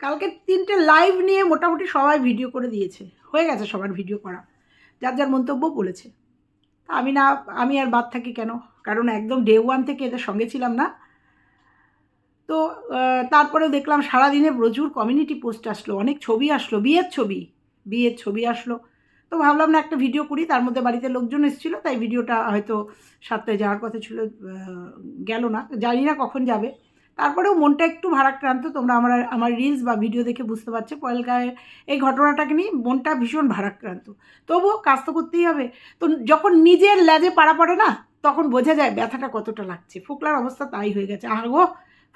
কালকে তিনটে লাইভ নিয়ে মোটামুটি সবাই ভিডিও করে দিয়েছে। হয়ে গেছে সবার ভিডিও করা। যার যার মন্তব্য বলেছে। তা আমি না আমি আর বাদ থাকি কেন? কারণ একদম ডে ওয়ান থেকে এদের সঙ্গে ছিলাম না। তো আহ, তারপরে দেখলাম সারাদিনে প্রচুর কমিউনিটি পোস্ট আসলো। অনেক ছবি আসলো। বিয়ের ছবি। বিয়ের ছবি আসলো। তো ভাবলাম না একটা ভিডিও করি। তার মধ্যে বাড়িতে লোকজন এসেছিল। তাই ভিডিওটা হয়তো সাতটায় যাওয়ার কথা ছিল গেল না। জানি না কখন যাবে। তারপরেও মনটা একটু ভারাক্রান্ত, তোমরা আমার আমার রিলস বা ভিডিও দেখে বুঝতে পারছ পয়েলগাঁয়ে এই ঘটনাটাকে নিয়ে মনটা ভীষণ ভারাক্রান্ত। তবুও কাজ তো করতেই হবে। তো যখন নিজের ল্যাজে পাড়া পড়ে না, তখন বোঝা যায় ব্যথাটা কতটা লাগছে। ফোকলার অবস্থা তাই হয়ে গেছে। আহ গো,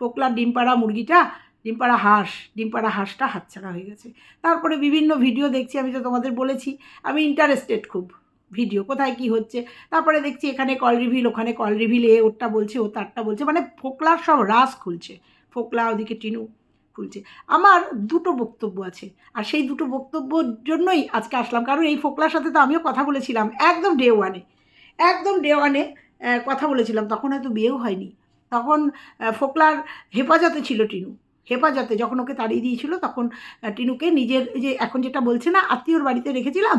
ফোকলার ডিম পাড়া মুরগিটা, ডিম পাড়া হাঁস, ডিম পাড়া হাঁসটা হাতছাড়া হয়ে গেছে। তারপরে বিভিন্ন ভিডিও দেখছি, আমি তো তোমাদের বলেছি, আমি ইন্টারেস্টেড খুব। ভিডিও কোথায় কি হচ্ছে? তারপরে দেখছি এখানে কল রিভিল ওখানে কল রিভিল এ ওরটা বলছে, ও তারটা বলছে মানে ফোকলার সব রাস খুলছে। ফোকলা ওদিকে টিনু খুলছে। আমার দুটো বক্তব্য আছে, আর সেই দুটো বক্তব্যর জন্যই আজকে আসলাম। কারণ এই ফোকলার সাথে তো আমিও কথা বলেছিলাম, একদম ডে ওয়ানে একদম ডে ওয়ানে কথা বলেছিলাম, তখন হয়তো বিয়েও হয়নি। তখন ফোকলার হেফাজতে ছিল টিনু। হেফাজতে, যখন ওকে তাড়িয়ে দিয়েছিল, তখন টিনুকে নিজের যে এখন যেটা বলছে না, আত্মীয়র বাড়িতে রেখেছিলাম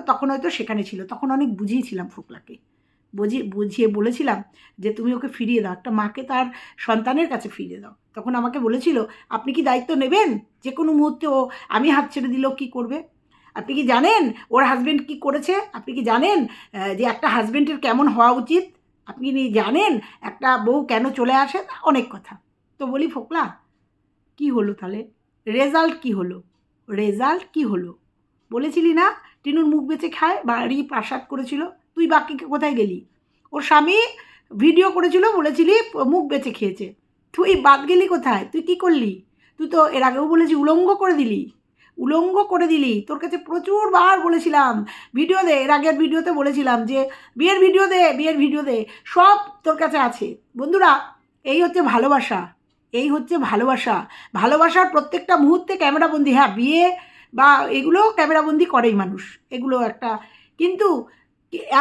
তখন হয়তো সেখানে ছিল। তখন অনেক বুঝিয়েছিলাম ফোকলাকে। বুঝিয়ে বুঝিয়ে বলেছিলাম যে, তুমি ওকে ফিরিয়ে দাও। একটা মাকে তার সন্তানের কাছে ফিরিয়ে দাও। তখন আমাকে বলেছিল, আপনি কি দায়িত্ব নেবেন? যে কোনো মুহূর্তে ও আমি হাত ছেড়ে দিলেও কী করবে? আপনি কি জানেন ওর হাজবেন্ড কি করেছে? আপনি কি জানেন যে একটা হাজবেন্ডের কেমন হওয়া উচিত? আপনি জানেন একটা বউ কেন চলে আসে? অনেক কথা। তো বলি, ফোকলা, কি হলো তাহলে? রেজাল্ট কি হলো? রেজাল্ট কি হলো? বলেছিলি না? টিনুর মুখ বেঁচে খায়, বাড়ি প্রাসাদ করেছিল। তুই বাকি কোথায় গেলি? ওর স্বামী ভিডিও করেছিল, বলেছিলি, মুখ বেঁচে খেয়েছে। তুই বাদ গেলি কোথায়? তুই কি করলি? তুই তো এর আগেও বলেছি, উলঙ্গ করে দিলি। উলঙ্গ করে দিলি। তোর কাছে প্রচুর বার বলেছিলাম ভিডিও দে। এর আগের ভিডিওতে বলেছিলাম যে, বিয়ের ভিডিও দে, বিয়ের ভিডিও দে। সব তোর কাছে আছে। বন্ধুরা, এই হচ্ছে ভালোবাসা। এই হচ্ছে ভালোবাসা। ভালোবাসার প্রত্যেকটা মুহূর্তে ক্যামেরাবন্দি। হ্যাঁ বিয়ে বা এগুলো ক্যামেরাবন্দি করেই মানুষ, এগুলো একটা। কিন্তু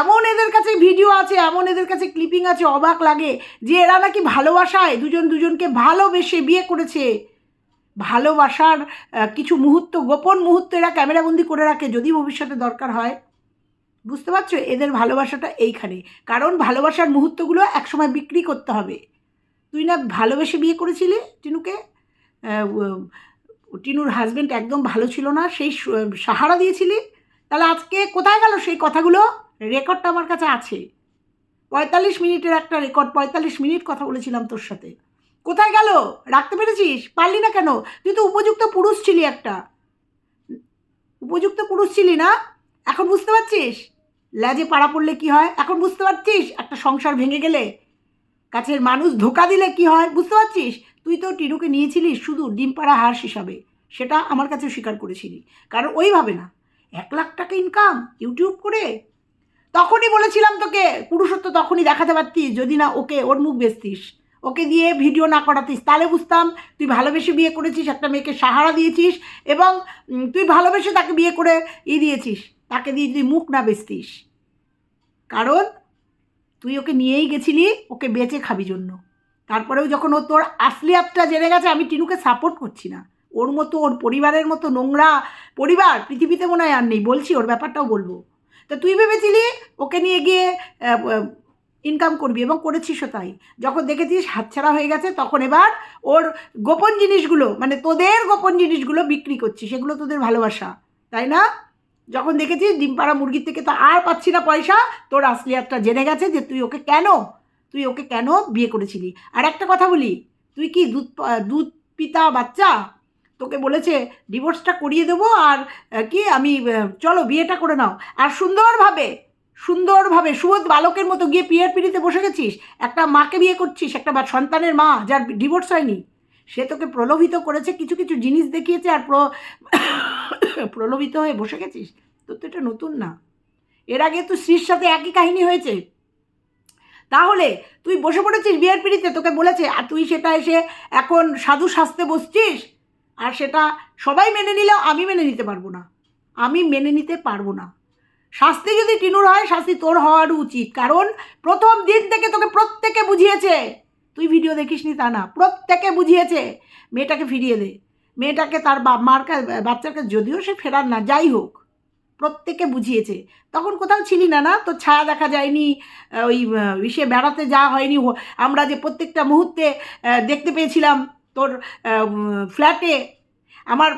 এমন এদের কাছে ভিডিও আছে, এমন এদের কাছে ক্লিপিং আছে, অবাক লাগে যে এরা নাকি ভালোবাসায় দুজন দুজনকে ভালোবেসে বিয়ে করেছে। ভালোবাসার কিছু মুহূর্ত, গোপন মুহূর্ত এরা ক্যামেরাবন্দি করে রাখে যদি ভবিষ্যতে দরকার হয়। বুঝতে পারছ? এদের ভালোবাসাটা এইখানে। কারণ ভালোবাসার মুহূর্তগুলো একসময় বিক্রি করতে হবে। তুই না ভালোবেসে বিয়ে করেছিলি টিনুকে টিনুর হাজবেন্ড একদম ভালো ছিল না, সেই সাহারা দিয়েছিলি? তাহলে আজকে কোথায় গেল সেই কথাগুলো? রেকর্ডটা আমার কাছে আছে। পঁয়তাল্লিশ মিনিটের একটা রেকর্ড, পঁয়তাল্লিশ মিনিট কথা বলেছিলাম তোর সাথে। কোথায় গেল? রাখতে পেরেছিস? পারলি না কেন? তুই তো উপযুক্ত পুরুষ ছিলি একটা। উপযুক্ত পুরুষ ছিলি না? এখন বুঝতে পারছিস? ল্যাজে পাড়া পড়লে কি হয়? এখন বুঝতে পারছিস? একটা সংসার ভেঙে গেলে কাছের মানুষ ধোকা দিলে কি হয়? বুঝতে পারছিস? তুই তো টিনুকে নিয়েছিলিস শুধু ডিম পাড়া হাঁস হিসাবে। সেটা আমার কাছেও স্বীকার করেছিলি। কারণ ওইভাবে না। এক লাখ টাকা ইনকাম ইউটিউব করে। তখনই বলেছিলাম তোকে, পুরুষত্ব তখনই দেখাতে পারতিস, যদি না ওকে ওর মুখ বেচতিস। ওকে দিয়ে ভিডিও না করাতিস। তাহলে বুঝতাম তুই ভালোবেসে বিয়ে করেছিস, একটা মেয়েকে সাহারা দিয়েছিস এবং তুই ভালোবেসে তাকে বিয়ে করে ই দিয়েছিস। তাকে দিয়ে তুই মুখ না বেচতিস। কারণ তুই ওকে নিয়েই গেছিলি, ওকে বেচে খাবি জন্য। তারপরেও যখন ও তোর আসলিয়াতটা জেনে গেছে, আমি টিনুকে সাপোর্ট করছি না। ওর মতো, ওর পরিবারের মতো নোংরা পরিবার পৃথিবীতে মনে হয় আর নেই। বলছি, ওর ব্যাপারটাও বলব। তা তুই ভেবেছিলি ওকে নিয়ে গিয়ে ইনকাম করবি এবং করেছিসও তাই। যখন দেখেছিস হাতছাড়া হয়ে গেছে, তখন এবার ওর গোপন জিনিসগুলো মানে তোদের গোপন জিনিসগুলো বিক্রি করছিস সেগুলো তোদের ভালোবাসা, তাই না? যখন দেখেছিস ডিম পাড়া মুরগির থেকে তো আর পাচ্ছি না পয়সা, তোর আসলিয়াতটা জেনে গেছে যে তুই ওকে কেন তুই ওকে কেন বিয়ে করেছিলি? আর একটা কথা বলি, তুই কি দুধ দুধ পিতা বাচ্চা? তোকে বলেছে ডিভোর্সটা করিয়ে দেবো আর কি আমি চলো বিয়েটা করে নাও। আর সুন্দরভাবে সুন্দরভাবে, সুবোধ বালকের মতো গিয়ে পিয়ার পিড়িতে বসে গেছিস? একটা মাকে বিয়ে করছিস, একটা বা, সন্তানের মা, যার ডিভোর্স হয়নি। সে তোকে প্রলোভিত করেছে, কিছু কিছু জিনিস দেখিয়েছে আর প্র, প্রলোভিত হয়ে বসে গেছিস? তোর তো এটা নতুন না। এর আগে তো স্ত্রীর সাথে একই কাহিনী হয়েছে। তাহলে তুই বসে পড়েছিস বিয়ের পিড়িতে তোকে বলেছে, আর তুই সেটা এসে এখন সাধু সাজতে বসছিস? আর সেটা সবাই মেনে নিলেও আমি মেনে নিতে পারব না। আমি মেনে নিতে পারব না। শাস্তি যদি টিনুর হয়, শাস্তি তোর হওয়ার উচিত। কারণ প্রথম দিন থেকে তোকে প্রত্যেকে বুঝিয়েছে। তুই ভিডিও দেখিসনি তা না, প্রত্যেকে বুঝিয়েছে। মেয়েটাকে ফিরিয়ে দে। মেয়েটাকে তার বা মার কা- বাচ্চার কাছে যদিও সে ফেরার না, যাই হোক। প্রত্যেকে বুঝিয়েছে। তখন কোথাও ছিলি না না? তোর ছায়া দেখা যায়নি ওই ইসে বেড়াতে যাওয়া হয়নি আমরা যে প্রত্যেকটা মুহূর্তে দেখতে পেয়েছিলাম তোর ফ্ল্যাটে। আমার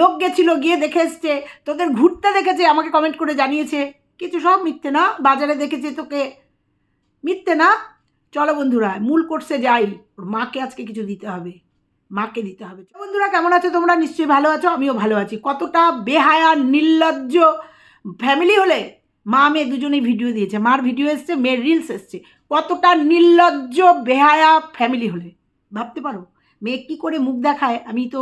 লোক গেছিল, গিয়ে দেখে এসছে, তোদের ঘুরতে দেখেছে, আমাকে কমেন্ট করে জানিয়েছে। কিছু সব মিথ্যে না? বাজারে দেখেছে তোকে। মিথ্যে না? চলো বন্ধুরা, মূল কোর্সে যাই। ওর মাকে আজকে কিছু দিতে হবে। মাকে দিতে হবে। বন্ধুরা, কেমন আছো তোমরা? নিশ্চয়ই ভালো আছো, আমিও ভালো আছি। কতটা বেহায়া, নির্লজ্জ ফ্যামিলি হলে মা মেয়ে দুজনেই ভিডিও দিয়েছে। মার ভিডিও এসছে, মেয়ের রিলস এসছে। কতটা নির্লজ্জ, বেহায়া ফ্যামিলি হলে। ভাবতে পারো? মেয়ে কী করে মুখ দেখায়? আমি তো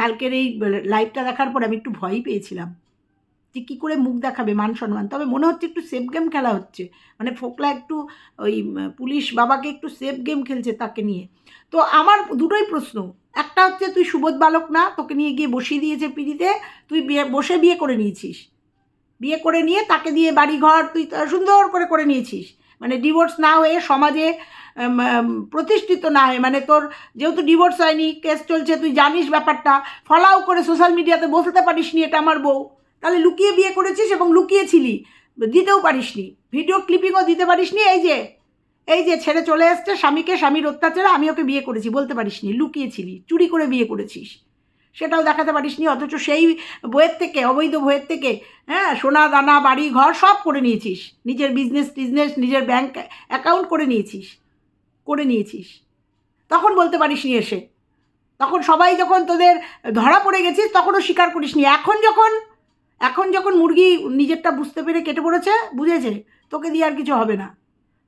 কালকের এই লাইভটা দেখার পর আমি একটু ভয়ই পেয়েছিলাম। যে কী করে মুখ দেখাবে মান সম্মান। তবে মনে হচ্ছে একটু সেফ গেম খেলা হচ্ছে। মানে ফোকলা একটু ওই পুলিশ বাবাকে একটু সেফ গেম খেলছে তাকে নিয়ে। তো আমার দুটোই প্রশ্ন। একটা হচ্ছে তুই সুবোধ বালক না, তোকে নিয়ে গিয়ে বসিয়ে দিয়েছে পিড়িতে, তুই বিয়ে, বসে বিয়ে করে নিয়েছিস। বিয়ে করে নিয়ে তাকে দিয়ে বাড়ি ঘর তুই সুন্দর করে করে নিয়েছিস। মানে ডিভোর্স না হয়ে সমাজে প্রতিষ্ঠিত না হয়ে মানে তোর যেহেতু ডিভোর্স হয়নি কেস চলছে, তুই জানিস ব্যাপারটা। ফলাও করে সোশ্যাল মিডিয়াতে বসতে পারিস নি এটা আমার বউ। তাহলে লুকিয়ে বিয়ে করেছিস এবং লুকিয়েছিলি। দিতেও পারিসনি। ভিডিও ক্লিপিংও দিতে পারিসনি, এই যে। এই যে ছেড়ে চলে এসছে স্বামীকে, স্বামীর অত্যাচারে আমি ওকে বিয়ে করেছি, বলতে পারিসনি, লুকিয়েছিলি, চুরি করে বিয়ে করেছিস। সেটাও দেখাতে পারিসনি, অথচ সেই বইয়ের থেকে, অবৈধ বইয়ের থেকে হ্যাঁ সোনা, দানা, বাড়ি, ঘর সব করে নিয়েছিস। নিজের বিজনেস টিজনেস নিজের ব্যাংক অ্যাকাউন্ট করে নিয়েছিস করে নিয়েছিস। তখন বলতে পারিসনি এসে। তখন সবাই যখন তোদের ধরা পড়ে গেছিস, তখনও স্বীকার করিসনি। এখন যখন এখন যখন মুরগি নিজেরটা বুঝতে পেরে কেটে পড়েছে, বুঝেছে, তোকে দিয়ে আর কিছু হবে না।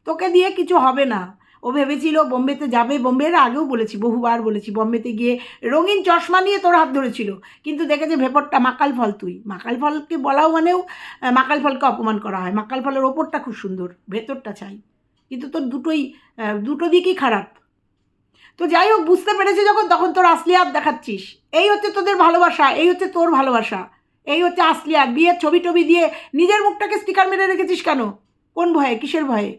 তোকে দিয়ে কিছু হবে না। ও ভেবেছিল বোম্বেতে যাবে, বোম্বের আগেও বলেছি, বহুবার বলেছি, বোম্বেতে গিয়ে রঙিন চশমা নিয়ে তোর হাত ধরেছিল। কিন্তু দেখেছে ভেপরটা মাকাল ফল তুই। মাকাল ফলকে বলাও মানেও মাকাল ফলকে অপমান করা হয়। মাকাল ফলের ওপরটা খুব সুন্দর, ভেতরটা চাই। কিন্তু তোর দুটোই দুটো দিকই খারাপ। তো যাই হোক, বুঝতে পেরেছে যখন, তখন তোর আসলি হাত দেখাচ্ছিস। এই হচ্ছে তোদের ভালোবাসা, এই হচ্ছে তোর ভালোবাসা। এই হচ্ছে আসলি হাত বিয়ের ছবি টবি দিয়ে নিজের মুখটাকে স্টিকার মেরে রেখেছিস কেন? কোন ভয়ে? কিসের ভয়ে?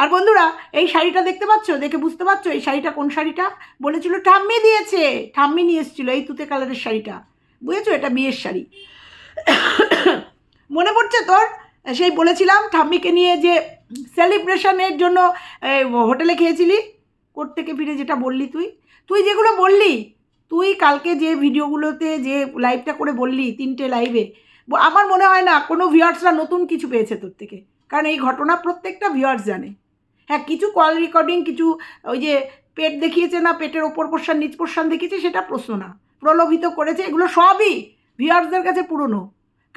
আর বন্ধুরা, এই শাড়িটা দেখতে পাচ্ছ? দেখে বুঝতে পারছ এই শাড়িটা কোন শাড়িটা? বলেছিল ঠাম্মি দিয়েছে। ঠাম্মি নিয়ে এসেছিল এই তুতে কালারের শাড়িটা। বুঝেছ? এটা বিয়ের শাড়ি। মনে পড়ছে তোর? সেই বলেছিলাম ঠাম্মিকে নিয়ে যে সেলিব্রেশনের জন্য হোটেলে খেয়েছিলি? কোর্ট থেকে ফিরে যেটা বললি তুই? তুই যেগুলো বললি তুই কালকে যে ভিডিওগুলোতে যে লাইভটা করে বললি, তিনটে লাইভে আমার মনে হয় না কোনো ভিউয়ার্সরা নতুন কিছু পেয়েছে তোর থেকে। কারণ এই ঘটনা প্রত্যেকটা ভিউয়ার্স জানে। হ্যাঁ কিছু কল রেকর্ডিং কিছু ওই যে পেট দেখিয়েছে না, পেটের ওপর পোর্শন নিচ পোর্শন দেখিয়েছে, সেটা প্রশ্ন না। প্রলোভিত করেছে, এগুলো সবই ভিউয়ার্সদের কাছে পুরনো।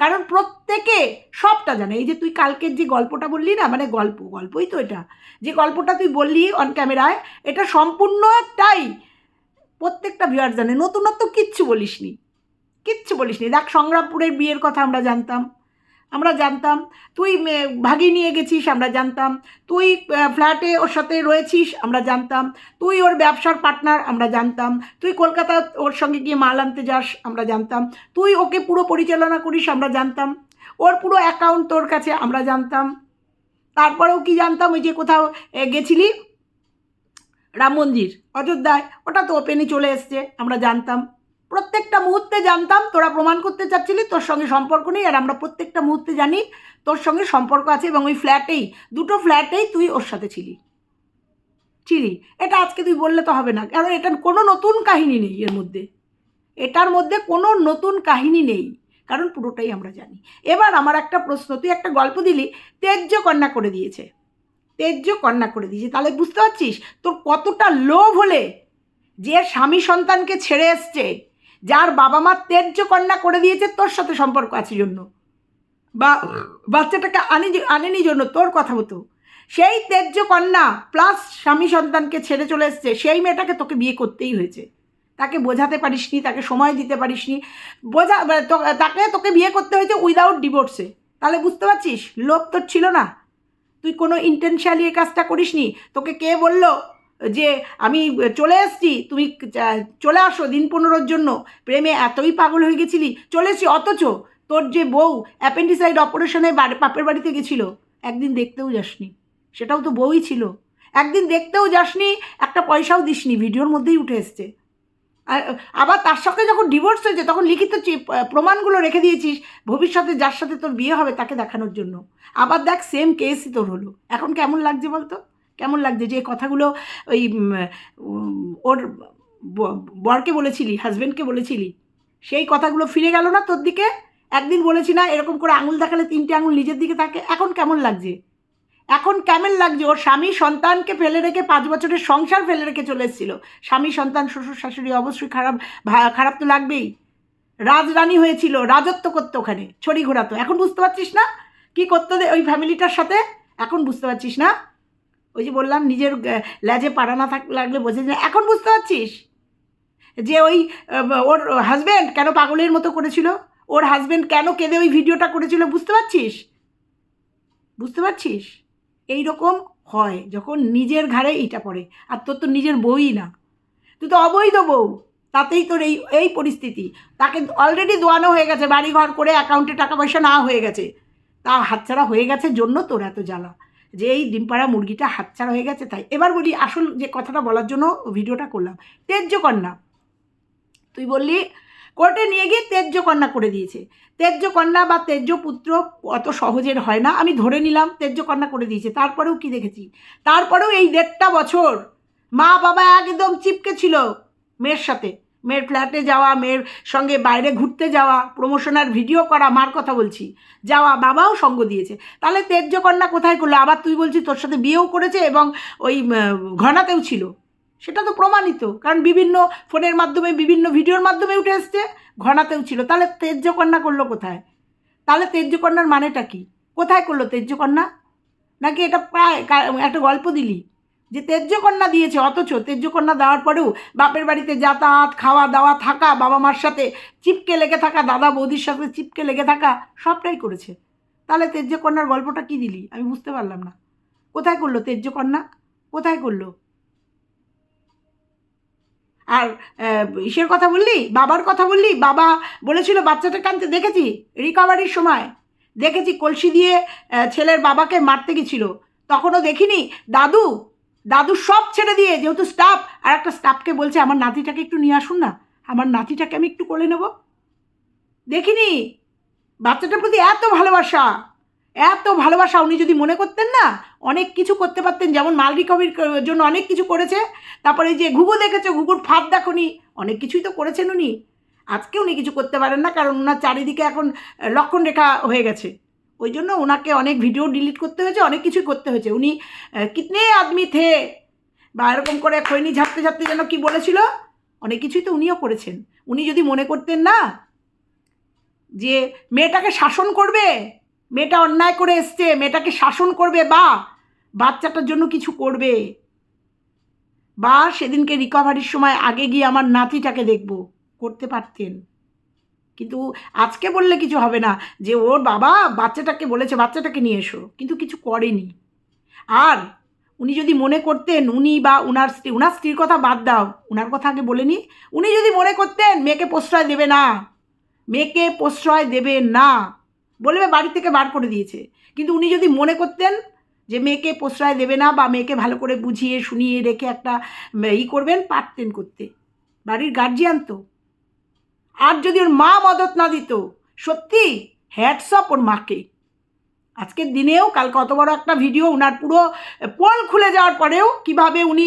কারণ প্রত্যেকে সবটা জানে। এই যে তুই কালকের যে গল্পটা বললি না মানে গল্প, গল্পই তো এটা। যে গল্পটা তুই বললি অন ক্যামেরায় এটা সম্পূর্ণটাই প্রত্যেকটা ভিউয়ার জানে, নতুনত্ব কিচ্ছু বলিসনি। কিচ্ছু বলিসনি। দেখ, সংগ্রামপুরের বিয়ের কথা আমরা জানতাম। আমরা জানতাম, তুই ভাগিয়ে নিয়ে গেছিস, আমরা জানতাম। তুই ফ্ল্যাটে ওর সাথে রয়েছিস, আমরা জানতাম। তুই ওর ব্যবসার পার্টনার আমরা জানতাম। তুই কলকাতা ওর সঙ্গে গিয়ে মাল আনতে যাস, আমরা জানতাম। তুই ওকে পুরো পরিচালনা করিস, আমরা জানতাম। ওর পুরো অ্যাকাউন্ট তোর কাছে, আমরা জানতাম। তারপরেও কি জানতাম? ওই যে কোথাও গেছিলি? রাম মন্দির, অযোধ্যায়, ওটা তো ওপেনই চলে এসছে, আমরা জানতাম। প্রত্যেকটা মুহূর্তে জানতাম, তোরা প্রমাণ করতে চাচ্ছিলি, তোর সঙ্গে সম্পর্ক নেই, আর আমরা প্রত্যেকটা মুহূর্তে জানি তোর সঙ্গে সম্পর্ক আছে এবং ওই ফ্ল্যাটেই দুটো ফ্ল্যাটেই তুই ওর সাথে ছিলি। ছিলি। এটা আজকে তুই বললে তো হবে না, কারণ এটার কোনো নতুন কাহিনী নেই এর মধ্যে। এটার মধ্যে কোনো নতুন কাহিনী নেই, কারণ পুরোটাই আমরা জানি। এবার আমার একটা প্রশ্ন, তুই একটা গল্প দিলি, তেজ্য কন্যা করে দিয়েছে। তেজ্য কন্যা করে দিয়েছে। তাহলে বুঝতে পারছিস? তোর কতটা লোভ হলে যে স্বামী সন্তানকে ছেড়ে এসছে, যার বাবা মা তেজ্য কন্যা করে দিয়েছে, তোর সাথে সম্পর্ক আছে জন্য। বা, বাচ্চাটাকে আনি, আনেনি জন্য, তোর কথা মতো। সেই তেজ্য কন্যা প্লাস স্বামী সন্তানকে ছেড়ে চলে এসছে, সেই মেয়েটাকে তোকে বিয়ে করতেই হয়েছে। তাকে বোঝাতে পারিসনি, তাকে সময় দিতে পারিসনি। বোঝা মানে তাকে, তোকে বিয়ে করতে হয়েছে উইদাউট ডিভোর্সে তাহলে বুঝতে পারছিস? লোভ তোর ছিল না। তুই কোনো ইন্টেনশালি এই কাজটা করিসনি? তোকে কে বলল যে আমি চলে এসছি? তুমি চলে আসো দিন পনেরোর জন্য। প্রেমে এতই পাগল হয়ে গেছিলি। চলে এসছি, অথচ তোর যে বউ অ্যাপেন্ডিসাইড অপারেশনে বাপের বাড়িতে গেছিল, একদিন দেখতেও যাসনি। সেটাও তো বউই ছিল। একদিন দেখতেও যাসনি, একটা পয়সাও দিসনি, ভিডিওর মধ্যেই উঠে এসছে। আর, আবার তার সঙ্গে যখন ডিভোর্স হয়েছে, তখন লিখিত প্রমাণগুলো রেখে দিয়েছিস, ভবিষ্যতে যার সাথে তোর বিয়ে হবে তাকে দেখানোর জন্য। আবার দেখ সেম কেসই তোর হলো। এখন কেমন লাগছে বলতো? কেমন লাগছে যে কথাগুলো ওই ওর বরকে বলেছিলি হাজব্যান্ডকে বলেছিলি? সেই কথাগুলো ফিরে গেল না তোর দিকে? একদিন বলেছি না, এরকম করে আঙুল দেখালে তিনটে আঙুল নিজের দিকে থাকে। এখন কেমন লাগছে? এখন কেমন লাগছে? ওর স্বামী সন্তানকে ফেলে রেখে পাঁচ বছরের সংসার ফেলে রেখে চলে এসেছিল। স্বামী, সন্তান, শ্বশুর, শাশুড়ি অবশ্যই খারাপ খারাপ তো লাগবেই। রাজরানী হয়েছিল, রাজত্ব করতো ওখানে, ছড়ি ঘোরাতো। এখন বুঝতে পারছিস না? কি করতো ওই ফ্যামিলিটার সাথে? এখন বুঝতে পারছিস না? ওই যে বললাম, নিজের ল্যাজে পাড়া না থাক, লাগলে বোঝে না এখন বুঝতে পারছিস? যে ওই ওর হাজব্যান্ড কেন পাগলের মতো করেছিল? ওর হাজব্যান্ড কেন কেঁদে ওই ভিডিওটা করেছিল? বুঝতে পারছিস? বুঝতে পারছিস? এই রকম হয় যখন নিজের ঘাড়ে এইটা পড়ে। আর তোর তো নিজের বই না। তুই তো অবৈধ বউ। তাতেই তোর এই এই পরিস্থিতি। তাকে অলরেডি দোয়ানো হয়ে গেছে বাড়ি ঘর করে অ্যাকাউন্টে টাকা পয়সা না হয়ে গেছে। তা হাতছাড়া হয়ে গেছে জন্য তোর এত জ্বালা। যে এই ডিমপাড়া মুরগিটা হাতছাড়া হয়ে গেছে তাই। এবার বলি, আসল যে কথাটা বলার জন্য ভিডিওটা করলাম। তেজ্য কন্যা, তুই বললি কোর্টে নিয়ে গিয়ে তেজ্য কন্যা করে দিয়েছে। তেজ্য কন্যা বা তেজ্য পুত্র অত সহজের হয় না। আমি ধরে নিলাম তেজ্য কন্যা করে দিয়েছে। তারপরেও কি দেখেছি? তারপরেও এই দেড়টা বছর মা বাবা একদম চিপকে ছিল মেয়ের সাথে। মেয়ের ফ্ল্যাটে যাওয়া, মেয়ের সঙ্গে বাইরে ঘুরতে যাওয়া প্রমোশনার ভিডিও করা, মার কথা বলছি। যাওয়া, বাবাও সঙ্গ দিয়েছে। তাহলে তেজ্য কন্যা কোথায় করল? আবার তুই বলছিস তোর সাথে বিয়েও করেছে এবং ওই ঘনাতেও ছিল। সেটা তো প্রমাণিত। কারণ বিভিন্ন ফোনের মাধ্যমে, বিভিন্ন ভিডিওর মাধ্যমে উঠে এসছে, ঘনাতেও ছিল। তাহলে তেজ্যকন্যা করল কোথায়? তাহলে তেজ্যকন্যার মানেটা কি? কোথায় করল তেজ্যকন্যা নাকি এটা প্রায় একটা গল্প দিলি? যে তেজ্যকন্যা দিয়েছে, অথচ তেজ্যকন্যা দেওয়ার পরেও বাপের বাড়িতে যাতায়াত, খাওয়া দাওয়া, থাকা, বাবা মার সাথে চিপকে লেগে থাকা, দাদা বৌদির সাথে চিপকে লেগে থাকা, সবটাই করেছে। তাহলে তেজ্যকন্যার গল্পটা কি দিলি? আমি বুঝতে পারলাম না। কোথায় করল তেজ্যকন্যা কোথায় করল? আর ইসের কথা বললি? বাবার কথা বললি? বাবা বলেছিল বাচ্চাটা কানতে দেখেছি? রিকভারির সময়। দেখেছি, কলসি দিয়ে ছেলের বাবাকে মারতে গেছিল। তখনও দেখিনি। দাদু দাদু সব ছেড়ে দিয়ে, যেহেতু স্টাফ আর একটা স্টাফকে বলছে, আমার নাতিটাকে একটু নিয়ে আসুন না। আমার নাতিটাকে আমি একটু কোলে নেব। দেখিনি। বাচ্চাটার প্রতি এত ভালোবাসা। এত ভালোবাসা উনি যদি মনে করতেন না, অনেক কিছু করতে পারতেন। যেমন মাল রিকভারির জন্য অনেক কিছু করেছে। তারপরে যে ঘুঘু দেখেছ, ঘুঘুর ফাঁদ দেখনি অনেক কিছুই তো করেছেন উনি। আজকে উনি কিছু করতে পারেন না, কারণ ওনার চারিদিকে এখন লক্ষণ রেখা হয়ে গেছে। ওই জন্য ওনাকে অনেক ভিডিও ডিলিট করতে হয়েছে, অনেক কিছুই করতে হয়েছে। উনি কিতনে আদমি থে? বা এরকম করে খৈনি ঝাপতে ঝাপতে যেন কি বলেছিল, অনেক কিছুই তো উনিও করেছেন। উনি যদি মনে করতেন না যে, মেয়েটাকে শাসন করবে মেয়েটা অন্যায় করে এসছে, মেয়েটাকে শাসন করবে, বা বাচ্চাটার জন্য কিছু করবে। বা সেদিনকে রিকভারির সময় আগে গিয়ে আমার নাতিটাকে দেখব, করতে পারতেন। কিন্তু আজকে বললে কিছু হবে না, যে ওর বাবা বাচ্চাটাকে বলেছে, বাচ্চাটাকে নিয়ে এসো। কিন্তু কিছু করেনি। আর উনি যদি মনে করতেন, উনি বা উনার স্ত্রী, উনার স্ত্রীর কথা বাদ দাও, উনার কথা আগে বলেনি উনি যদি মনে করতেন, মেয়েকে প্রশ্রয় দেবে না, মেয়েকে প্রশ্রয় দেবে না। বলবে বাড়ি থেকে বার করে দিয়েছে। কিন্তু উনি যদি মনে করতেন যে মেয়েকে প্রশ্রয় দেবে না বা মেয়েকে ভালো করে বুঝিয়ে, শুনিয়ে রেখে একটা ই করবেন, পারতেন করতে। বাড়ির গার্জিয়ান তো। আর যদি ওর মা মদত না দিত, সত্যি হ্যাটসঅপ ওর মাকে। আজকের দিনেও কাল কত বড় একটা ভিডিও ওনার পুরো পোল খুলে যাওয়ার পরেও কীভাবে উনি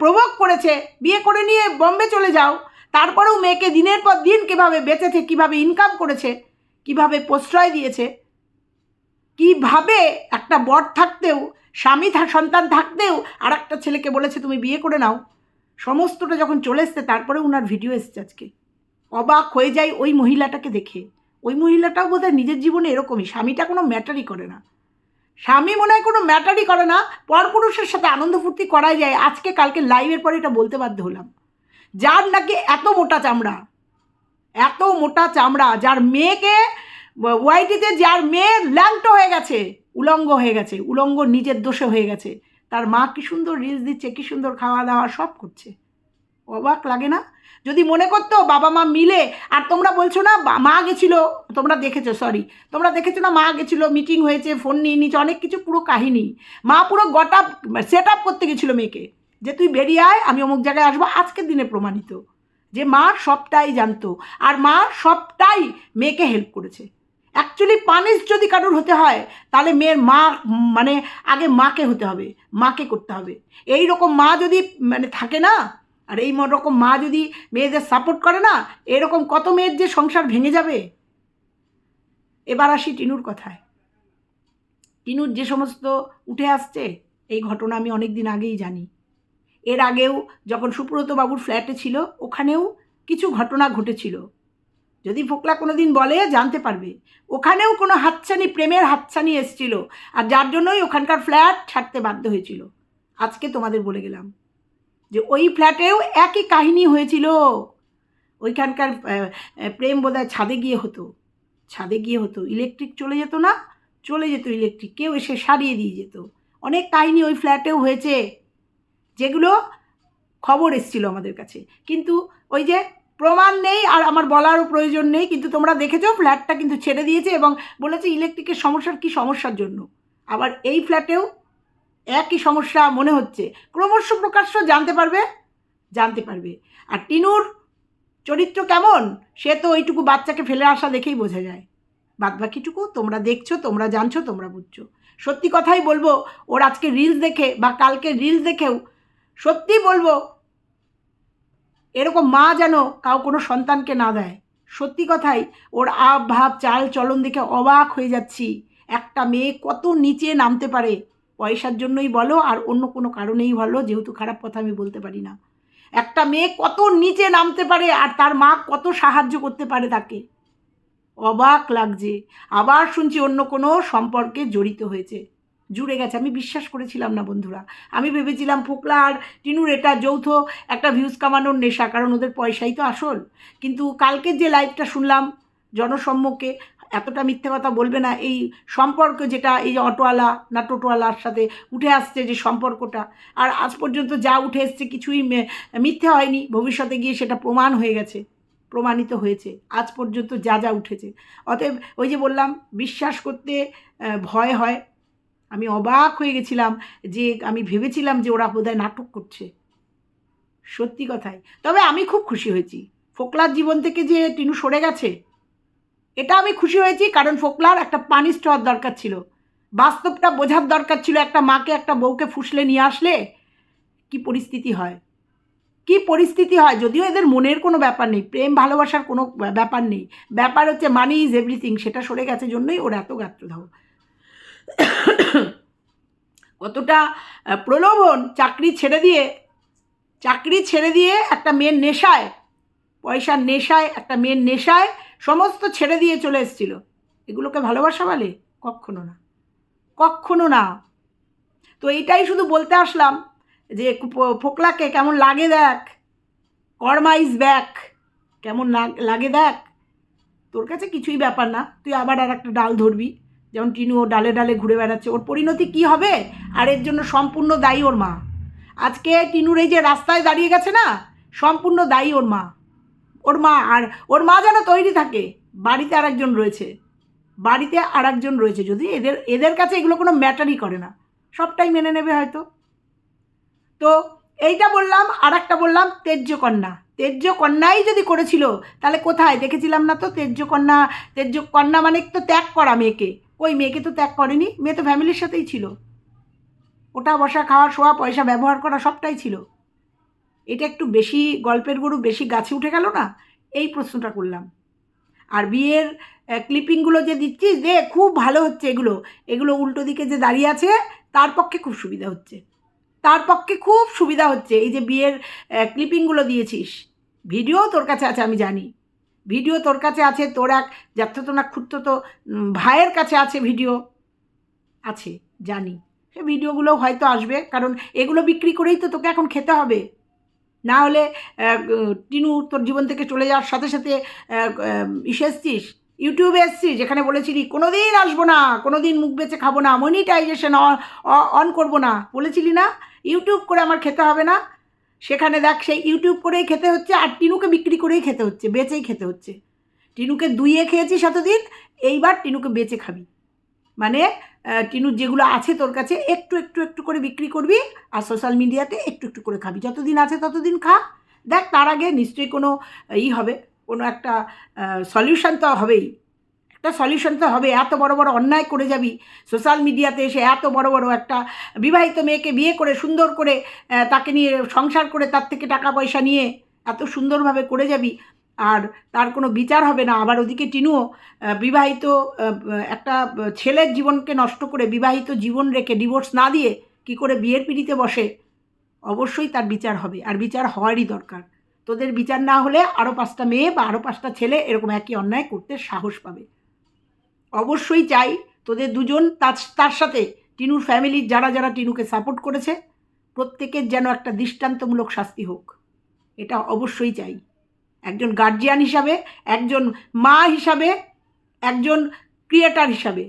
প্রভোগ করেছে, বিয়ে করে নিয়ে বম্বে চলে যাও, তারপরেও মেয়েকে দিনের পর দিন কীভাবে বেঁচেছে, কীভাবে ইনকাম করেছে কীভাবে প্রশ্রয় দিয়েছে? কীভাবে একটা বর থাকতেও, স্বামী সন্তান থাকতেও আর একটা ছেলেকে বলেছে, তুমি বিয়ে করে নাও। সমস্তটা যখন চলে এসছে, তারপরে ওনার ভিডিও এসছে আজকে। অবাক হয়ে যায় ওই মহিলাটাকে দেখে। ওই মহিলাটাও বোধহয় নিজের জীবনে এরকমই, স্বামীটা কোনো ম্যাটারই করে না। স্বামী মনে হয় কোনো ম্যাটারই করে না, পরপুরুষের সাথে আনন্দ ফুর্তি করাই যায়। আজকে কালকে লাইভের পরে এটা বলতে বাধ্য হলাম। যার নাকি এত মোটা চামড়া। এত মোটা চামড়া, যার মেয়েকে, ওয়াইটিতে যার মেয়ে ল্যাংটো হয়ে গেছে, উলঙ্গ হয়ে গেছে, উলঙ্গ নিজের দোষে হয়ে গেছে, তার মা কি সুন্দর রিলস দিচ্ছে, কি সুন্দর খাওয়া দাওয়া সব করছে। অবাক লাগে না? যদি মনে করতো বাবা মা মিলে, আর তোমরা বলছো না মা গেছিল, তোমরা দেখেছ সরি তোমরা দেখেছ না মা গেছিল মিটিং হয়েছে ফোন নিয়ে নিয়েছে, অনেক কিছু পুরো কাহিনী। মা পুরো গটা সেট আপ করতে গেছিল মেয়েকে, যে তুই বেরিয়ে আয়, আমি অমুক জায়গায় আসব, আজকের দিনে প্রমাণিত। যে মা সবটাই জানতো আর মা সবটাই মেয়েকে হেল্প করেছে। অ্যাকচুয়ালি পানিশ যদি কারোর হতে হয়, তাহলে মেয়ের মা মানে আগে মাকে হতে হবে, মাকে করতে হবে। এই রকম মা যদি মানে থাকে না, আর এই রকম মা যদি মেয়েদের সাপোর্ট করে না, এরকম কত মেয়ের যে সংসার ভেঙে যাবে? এবার আসি টিনুর কথায়। টিনুর যে সমস্ত উঠে আসছে, এই ঘটনা আমি অনেক দিন আগেই জানি। এর আগেও যখন সুব্রত বাবুর ফ্ল্যাটে ছিল, ওখানেও কিছু ঘটনা ঘটেছিল। যদি ফোকলা কোনো দিন বলে, জানতে পারবে। ওখানেও কোনো হাতছানি, প্রেমের হাতছানি এসছিল আর যার জন্যই ওখানকার ফ্ল্যাট ছাড়তে বাধ্য হয়েছিল। আজকে তোমাদের বলে গেলাম যে ওই ফ্ল্যাটেও একই কাহিনী হয়েছিল। ওইখানকার প্রেম বোধহয় ছাদে গিয়ে হতো। ছাদে গিয়ে হতো। ইলেকট্রিক চলে যেত না, চলে যেত ইলেকট্রিক কেউ এসে সারিয়ে দিয়ে যেত। অনেক কাহিনী ওই ফ্ল্যাটেও হয়েছে। যেগুলো খবর এসছিল আমাদের কাছে। কিন্তু ওই যে প্রমাণ নেই আর আমার বলারও প্রয়োজন নেই, কিন্তু তোমরা দেখেছ ফ্ল্যাটটা কিন্তু ছেড়ে দিয়েছে এবং বলেছে ইলেকট্রিকের সমস্যার কি সমস্যার জন্য। আবার এই ফ্ল্যাটেও একই সমস্যা মনে হচ্ছে। ক্রমশ প্রকাশ্য জানতে পারবে জানতে পারবে। আর টিনুর চরিত্র কেমন? সে তো ওইটুকু বাচ্চাকে ফেলে আসা দেখেই বোঝা যায়। বাদ বাকিটুকু তোমরা দেখছ, তোমরা জানছো, তোমরা বুঝছ। সত্যি কথাই বলব, ওর আজকে রিলস দেখে বা কালকে রিলস দেখেও সত্যি বলব, এরকম মা যেন কাউ কোনো সন্তানকে না দেয়। সত্যি কথাই, ওর আব, ভাব, চাল, চলন দেখে অবাক হয়ে যাচ্ছি। একটা মেয়ে কত নিচে নামতে পারে। পয়সার জন্যই বলো আর অন্য কোনো কারণেই বলো, যেহেতু খারাপ কথা আমি বলতে পারি না। একটা মেয়ে কত নিচে নামতে পারে আর তার মা কত সাহায্য করতে পারে তাকে। অবাক লাগছে। আবার শুনছি অন্য কোনো সম্পর্কে জড়িত হয়েছে। জুড়ে গেছে। আমি বিশ্বাস করেছিলাম না বন্ধুরা। আমি ভেবেছিলাম ফোকলা আর টিনুর এটা যৌথ একটা ভিউজ কামানোর নেশা, কারণ ওদের পয়সাই তো আসল। কিন্তু কালকের যে লাইভটা শুনলাম জনসম্মুখে, এতটা মিথ্যে কথা বলবে না, এই সম্পর্ক যেটা, এই যে অটোওয়ালা না টোটোওয়ালার সাথে উঠে আসছে যে সম্পর্কটা, আর আজ পর্যন্ত যা উঠে এসছে কিছুই মিথ্যে হয়নি, ভবিষ্যতে গিয়ে সেটা প্রমাণ হয়ে গেছে, প্রমাণিত হয়েছে, আজ পর্যন্ত যা যা উঠেছে। অতএব ওই যে বললাম, বিশ্বাস করতে ভয় হয় আমি অবাক হয়ে গেছিলাম যে আমি ভেবেছিলাম যে ওরা বোধহয় নাটক করছে। সত্যি কথাই। তবে আমি খুব খুশি হয়েছি। ফোকলার জীবন থেকে যে টিনু সরে গেছে, এটা আমি খুশি হয়েছি কারণ ফোকলার একটা পানিশ হওয়ার দরকার ছিল। বাস্তবটা বোঝার দরকার ছিল একটা মাকে একটা বউকে ফুসলে নিয়ে আসলে কি পরিস্থিতি হয়। কি পরিস্থিতি হয় যদিও এদের মনের কোনো ব্যাপার নেই, প্রেম ভালোবাসার কোনো ব্যাপার নেই। ব্যাপার হচ্ছে মানি ইজ এভরিথিং সেটা সরে গেছে জন্যই ওরা এত গাত্রদাহ কতটা প্রলোভন চাকরি ছেড়ে দিয়ে, চাকরি ছেড়ে দিয়ে একটা মেয়ের নেশায়, পয়সার নেশায়, একটা মেয়ের নেশায় সমস্ত ছেড়ে দিয়ে চলে এসেছিল। এগুলোকে ভালোবাসা বলে? কখনো না। কখনো না। তো এইটাই শুধু বলতে আসলাম যে ফোকলাকে কেমন লাগে দেখ। Karma is back. কেমন লাগে দেখ। তোর কাছে কিছুই ব্যাপার না। তুই আবার আর একটা ডাল ধরবি। যেমন টিনু ও ডালে ডালে ঘুরে বেড়াচ্ছে, ওর পরিণতি কি হবে? আর এর জন্য সম্পূর্ণ দায়ী ওর মা। আজকে টিনুর এই যে রাস্তায় দাঁড়িয়ে গেছে না, সম্পূর্ণ দায়ী ওর মা। ওর মা আর ওর মা যেন তৈরি থাকে, বাড়িতে আর একজন রয়েছে। বাড়িতে আর একজন রয়েছে, যদি এদের এদের কাছে এগুলো কোনো ম্যাটারই করে না। সবটাই মেনে নেবে হয়তো। তো এইটা বললাম আর একটা বললাম, তেজ্য কন্যা। তেজ্য কন্যাই যদি করেছিল, তাহলে কোথায়? দেখেছিলাম না তো তেজ্যকন্যা তেজ্যকন্যা তেজ্য মানে তো ত্যাগ করা মেয়েকে। ওই মেয়েকে তো ত্যাগ করেনি, মেয়ে তো ফ্যামিলির সাথেই ছিল। ওটা বসা, খাওয়া, শোয়া, পয়সা ব্যবহার করা সবটাই ছিল। এটা একটু বেশি গল্পের গরু বেশি গাছে উঠে গেল না? এই প্রশ্নটা করলাম। আর বিয়ের ক্লিপিংগুলো যে দিচ্ছিস, দে, খুব ভালো হচ্ছে এগুলো। এগুলো উল্টো দিকে যে দাঁড়িয়ে আছে, তার পক্ষে খুব সুবিধা হচ্ছে। তার পক্ষে খুব সুবিধা হচ্ছে। এই যে বিয়ের ক্লিপিংগুলো দিয়েছিস, ভিডিও তোর কাছে আছে, আমি জানি। ভিডিও তোর কাছে আছে, তোর এক যাত্রত না খুঁড়তো ভাইয়ের কাছে আছে ভিডিও? আছে, জানি। সে ভিডিওগুলো হয়তো আসবে, কারণ এগুলো বিক্রি করেই তো তোকে এখন খেতে হবে। না হলে টিনু তোর জীবন থেকে চলে যাওয়ার সাথে সাথে ইসে এসছিস? ইউটিউবে এসছিস? যেখানে বলেছিলি কোনো দিন আসব না কোনো দিন মুখ বেঁচে খাব না মনিটাইজেশন অন করব না। বলেছিলি না? ইউটিউব করে আমার খেতে হবে না? সেখানে দেখ, সেই ইউটিউব করেই খেতে হচ্ছে আর টিনুকে বিক্রি করেই খেতে হচ্ছে, বেচেই খেতে হচ্ছে। টিনুকে দুইয়ে খেয়েছিস এতদিন এইবার টিনুকে বেচে খাবি। মানে টিনুর যেগুলো আছে তোর কাছে, একটু একটু একটু করে বিক্রি করবি আর সোশ্যাল মিডিয়াতে একটু একটু করে খাবি। যতদিন আছে ততদিন খা। দেখ, তার আগে নিশ্চয়ই কোনো ই হবে, কোনো একটা সলিউশন তো হবেই। একটা সলিউশন তো হবে, এত বড় বড় অন্যায় করে যাবি। সোশ্যাল মিডিয়াতে এসে এত বড় বড় একটা বিবাহিত মেয়েকে বিয়ে করে, সুন্দর করে তাকে নিয়ে সংসার করে, তার থেকে টাকা পয়সা নিয়ে এত সুন্দরভাবে করে যাবি, আর তার কোনো বিচার হবে না। আবার ওদিকে টিনুও বিবাহিত একটা ছেলের জীবনকে নষ্ট করে বিবাহিত জীবন রেখে ডিভোর্স না দিয়ে কি করে বিয়ের পিড়িতে বসে? অবশ্যই তার বিচার হবে, আর বিচার হওয়ারই দরকার। তোদের বিচার না হলে আরও পাঁচটা মেয়ে বা আরও পাঁচটা ছেলে এরকম একই অন্যায় করতে সাহস পাবে। অবশ্যই চাই তোদের দুজন, তার তার সাথে টিনুর ফ্যামিলির যারা যারা টিনুকে সাপোর্ট করেছে, প্রত্যেকের যেন একটা দৃষ্টান্তমূলক শাস্তি হোক। এটা অবশ্যই চাই। একজন গার্জিয়ান হিসাবে, একজন মা হিসাবে, একজন ক্রিয়েটার হিসাবে,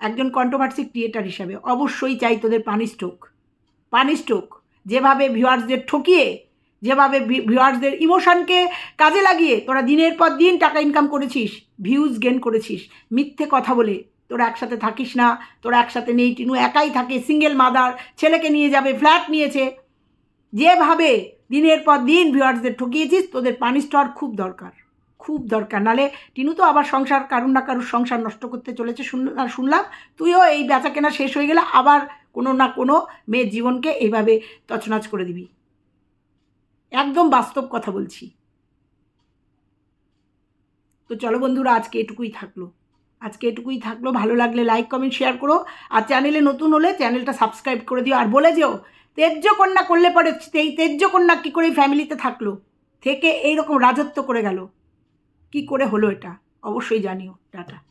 একজন কন্ট্রোভার্সি ক্রিয়েটার হিসাবে অবশ্যই চাই তোদের পানিস্ট হোক পানিস্ট হোক যেভাবে ভিউয়ার্সদের ঠকিয়ে যেভাবে ভিউয়ার্সদের ইমোশনকে কাজে লাগিয়ে তোরা দিনের পর দিন টাকা ইনকাম করেছিস ভিউজ গেন করেছিস, মিথ্যে কথা বলে তোরা একসাথে থাকিস না, তোরা একসাথে নেই, টিনু একাই থাকে সিঙ্গেল মাদার ছেলেকে নিয়ে যাবে ফ্ল্যাট নিয়েছে। যেভাবে দিনের পর দিন ভিউয়ার্সদের ঠকিয়েছিস, তোদের পানিশ হওয়ার খুব দরকার খুব দরকার। নালে টিনু তো আবার সংসার কারুর না কারুর সংসার নষ্ট করতে চলেছে শুনলাম, তুইও এই বেচা কেনা শেষ হয়ে গেলে আবার কোনো না কোনো মেয়ের জীবনকে এইভাবে তছনছ করে দিবি। একদম বাস্তব কথা বলছি। তো চলো বন্ধুরা, আজকে এটুকুই থাকল। আজকে এটুকুই থাকল। ভালো লাগলে লাইক কমেন্ট শেয়ার করো। আর চ্যানেলে নতুন হলে চ্যানেলটা সাবস্ক্রাইব করে দিও। আর বলে যেও, তেজ্য কন্যা করলে পরে এই তেজ্য কন্যা কী করে ফ্যামিলিতে থাকল? থেকে এইরকম রাজত্ব করে গেল। কি করে হলো এটা? অবশ্যই জানিও। টাটা।